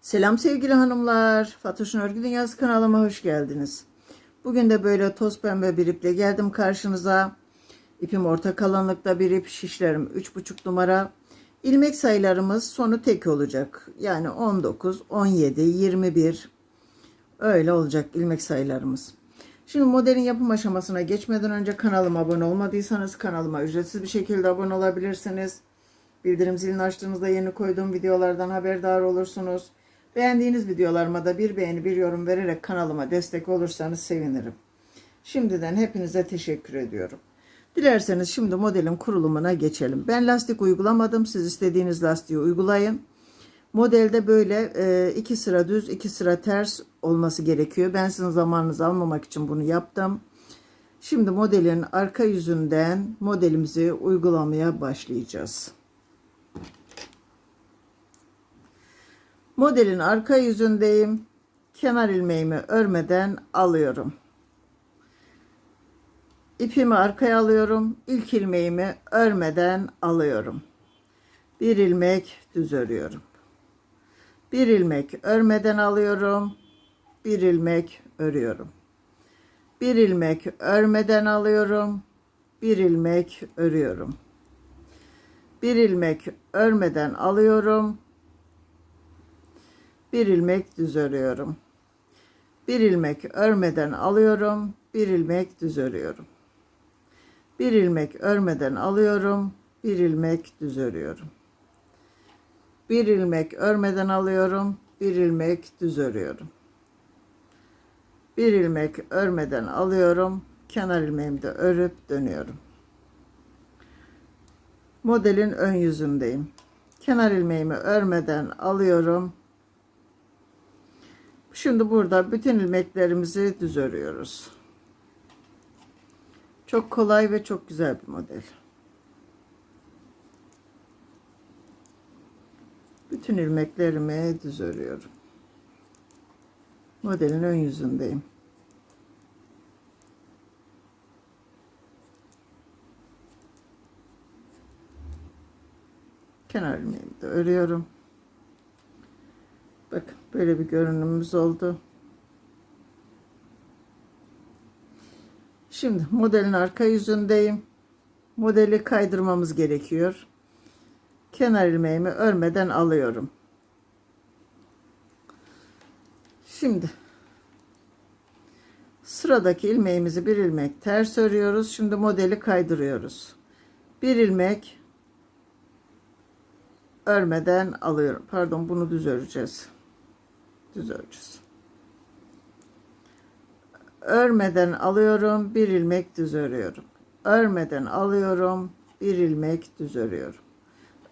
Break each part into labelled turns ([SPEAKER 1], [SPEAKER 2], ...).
[SPEAKER 1] Selam sevgili hanımlar. Fatoş'un Örgü Dünyası kanalıma hoş geldiniz. Bugün de böyle toz pembe bir iple geldim karşınıza. İpim orta kalınlıkta bir ip, şişlerim 3,5 numara. İlmek sayılarımız sonu tek olacak. Yani 19, 17, 21 öyle olacak ilmek sayılarımız. Şimdi modelin yapım aşamasına geçmeden önce kanalıma abone olmadıysanız kanalıma ücretsiz bir şekilde abone olabilirsiniz. Bildirim zilini açtığınızda yeni koyduğum videolardan haberdar olursunuz. Beğendiğiniz videolarıma da bir beğeni bir yorum vererek kanalıma destek olursanız sevinirim. Şimdiden hepinize teşekkür ediyorum. Dilerseniz şimdi modelin kurulumuna geçelim. Ben lastik uygulamadım. Siz istediğiniz lastiği uygulayın. Modelde böyle e, iki sıra düz iki sıra ters olması gerekiyor. Ben sizin zamanınızı almamak için bunu yaptım. Şimdi modelin arka yüzünden modelimizi uygulamaya başlayacağız. Modelin arka yüzündeyim. Kenar ilmeğimi örmeden alıyorum. İpimi arkaya alıyorum. İlk ilmeğimi örmeden alıyorum. Bir ilmek düz örüyorum. Bir ilmek örmeden alıyorum. Bir ilmek örüyorum. Bir ilmek örmeden alıyorum. Bir ilmek örüyorum. Bir ilmek örmeden alıyorum. Bir ilmek düz örüyorum. Bir ilmek örmeden alıyorum. Bir ilmek düz örüyorum. Bir ilmek örmeden alıyorum. Bir ilmek düz örüyorum. Bir ilmek örmeden alıyorum. Bir ilmek düz örüyorum. Bir ilmek örmeden alıyorum. Kenar ilmeğimi de örüp dönüyorum. Modelin ön yüzündeyim. Kenar ilmeğimi örmeden alıyorum. Şimdi burada bütün ilmeklerimizi düz örüyoruz. Çok kolay ve çok güzel bir model. Bütün ilmeklerimi düz örüyorum. Modelin ön yüzündeyim. Kenar ilmeğimi de örüyorum. Bakın böyle bir görünümümüz oldu. Şimdi modelin arka yüzündeyim. Modeli kaydırmamız gerekiyor. Kenar ilmeğimi örmeden alıyorum. Şimdi sıradaki ilmeğimizi bir ilmek ters örüyoruz. Şimdi modeli kaydırıyoruz. Bir ilmek örmeden alıyorum. Pardon bunu düz öreceğiz. Düz öreceğiz. Örmeden alıyorum. Bir ilmek düz örüyorum. Örmeden alıyorum. Bir ilmek düz örüyorum.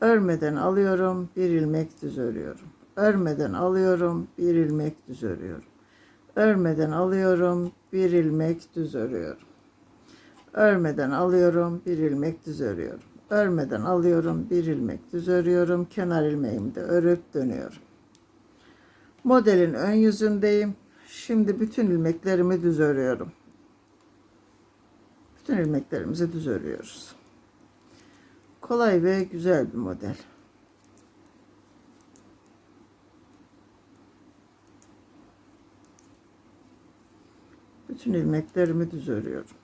[SPEAKER 1] Örmeden alıyorum. Bir ilmek düz örüyorum. Örmeden alıyorum. Bir ilmek düz örüyorum. Örmeden alıyorum. Bir ilmek düz örüyorum. Örmeden alıyorum. Bir ilmek düz örüyorum. Örmeden alıyorum. Bir ilmek düz örüyorum. Kenar ilmeğimi de örüp dönüyorum. Modelin ön yüzündeyim. Şimdi bütün ilmeklerimi düz örüyorum. Bütün ilmeklerimizi düz örüyoruz. Kolay ve güzel bir model. Bütün ilmeklerimi düz örüyorum.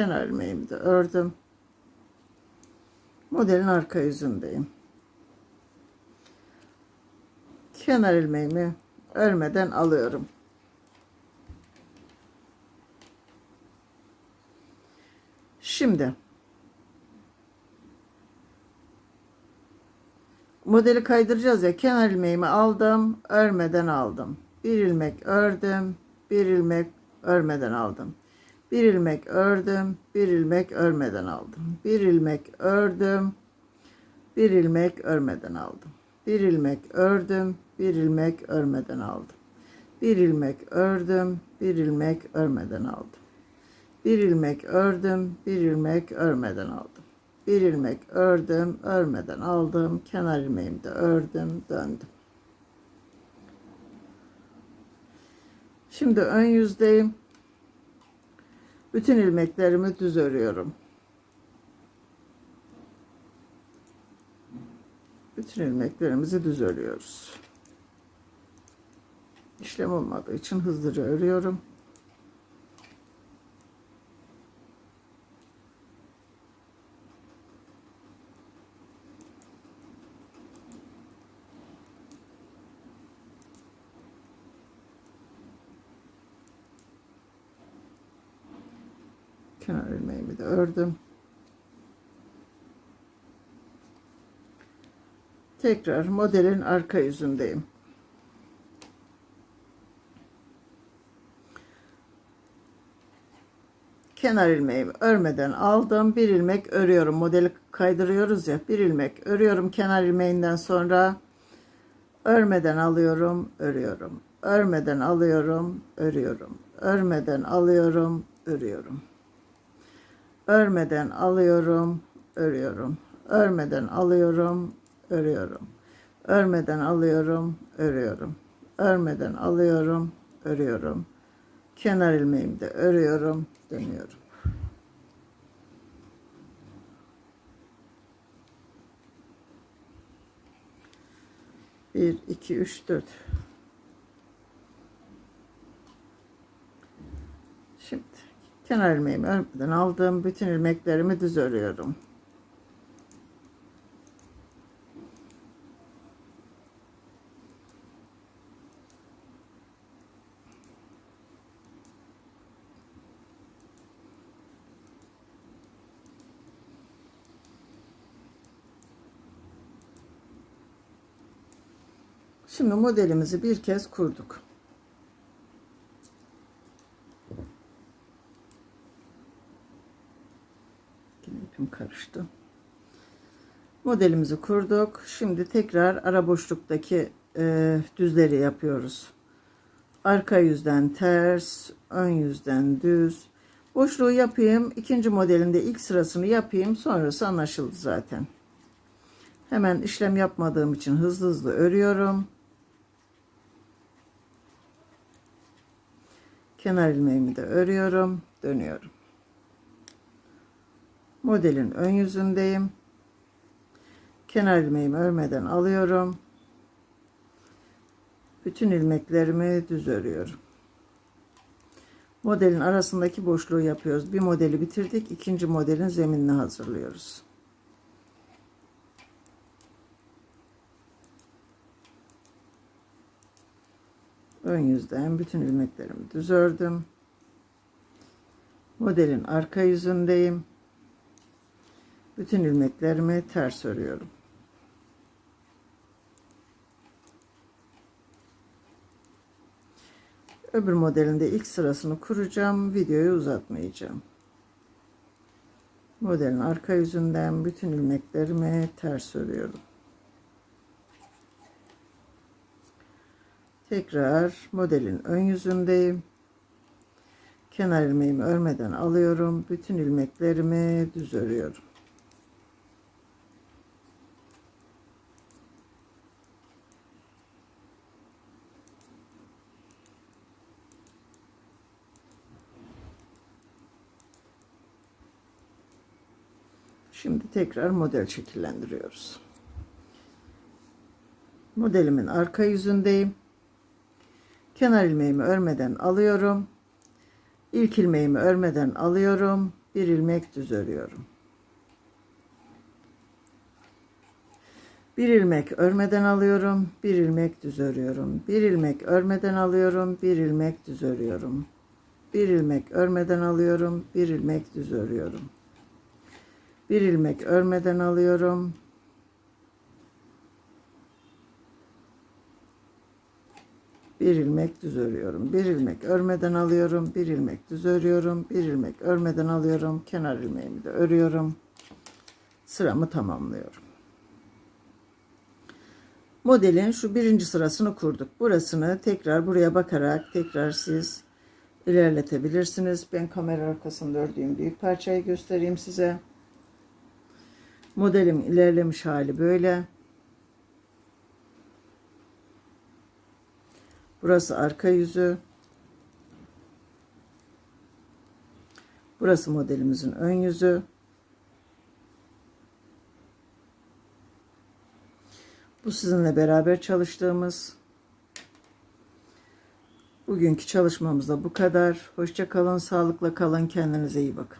[SPEAKER 1] Kenar ilmeğimi de ördüm. Modelin arka yüzündeyim. Kenar ilmeğimi örmeden alıyorum. Şimdi modeli kaydıracağız ya kenar ilmeğimi aldım örmeden aldım bir ilmek ördüm bir ilmek örmeden aldım bir ilmek ördüm bir ilmek örmeden aldım. Bir ilmek ördüm bir ilmek örmeden aldım. Bir ilmek ördüm bir ilmek örmeden aldım. Bir ilmek ördüm bir ilmek örmeden aldım. Bir ilmek ördüm bir ilmek örmeden aldım. Bir ilmek ördüm örmeden aldım. Kenar ilmeğimi de ördüm döndüm. Şimdi ön yüzdeyim Bütün ilmeklerimi düz örüyorum. Bütün ilmeklerimizi düz örüyoruz. İşlem olmadığı için hızlıca örüyorum. Kenar ilmeğimi de ördüm. Tekrar modelin arka yüzündeyim. Kenar ilmeğimi örmeden aldım. Bir ilmek örüyorum. Modeli kaydırıyoruz ya. Bir ilmek örüyorum kenar ilmeğinden sonra örmeden alıyorum, örüyorum. Örmeden alıyorum, örüyorum. Örmeden alıyorum, örüyorum. Örmeden alıyorum, örüyorum. Örmeden alıyorum, örüyorum. Örmeden alıyorum, örüyorum. Örmeden alıyorum, örüyorum. Kenar ilmeğimi de örüyorum, dönüyorum. Bir, iki, üç, dört. Şimdi kenar ilmeğimi örmeden aldım. Bütün ilmeklerimi düz örüyorum. Şimdi modelimizi bir kez kurduk. Karıştı. Modelimizi kurduk. Şimdi tekrar ara boşluktaki e, düzleri yapıyoruz. Arka yüzden ters, ön yüzden düz. Boşluğu yapayım. İkinci modelinde ilk sırasını yapayım. Sonrası anlaşıldı zaten. Hemen işlem yapmadığım için hızlı hızlı örüyorum. Kenar ilmeğimi de örüyorum. Dönüyorum. Modelin ön yüzündeyim. Kenar ilmeğimi örmeden alıyorum. Bütün ilmeklerimi düz örüyorum. Modelin arasındaki boşluğu yapıyoruz. Bir modeli bitirdik. ikinci modelin zeminini hazırlıyoruz. Ön yüzden bütün ilmeklerimi düz ördüm. Modelin arka yüzündeyim. Bütün ilmeklerimi ters örüyorum. Öbür modelinde ilk sırasını kuracağım. Videoyu uzatmayacağım. Modelin arka yüzünden bütün ilmeklerimi ters örüyorum. Tekrar modelin ön yüzündeyim. Kenar ilmeğimi örmeden alıyorum. Bütün ilmeklerimi düz örüyorum. Şimdi tekrar model şekillendiriyoruz. Modelimin arka yüzündeyim. Kenar ilmeğimi örmeden alıyorum. İlk ilmeğimi örmeden alıyorum. Bir ilmek düz örüyorum. Bir ilmek örmeden alıyorum. Bir ilmek düz örüyorum. Bir ilmek örmeden alıyorum. Bir ilmek düz örüyorum. Bir ilmek örmeden alıyorum. Bir ilmek düz örüyorum. Bir ilmek örmeden alıyorum. Bir ilmek düz örüyorum. Bir ilmek örmeden alıyorum. Bir ilmek düz örüyorum. Bir ilmek örmeden alıyorum. Kenar ilmeğimi de örüyorum. Sıramı tamamlıyorum. Modelin şu birinci sırasını kurduk. Burasını tekrar buraya bakarak tekrar siz ilerletebilirsiniz. Ben kamera arkasında ördüğüm büyük parçayı göstereyim size. Modelim ilerlemiş hali böyle. Burası arka yüzü. Burası modelimizin ön yüzü. Bu sizinle beraber çalıştığımız bugünkü çalışmamız da bu kadar. Hoşça kalın, sağlıkla kalın, kendinize iyi bakın.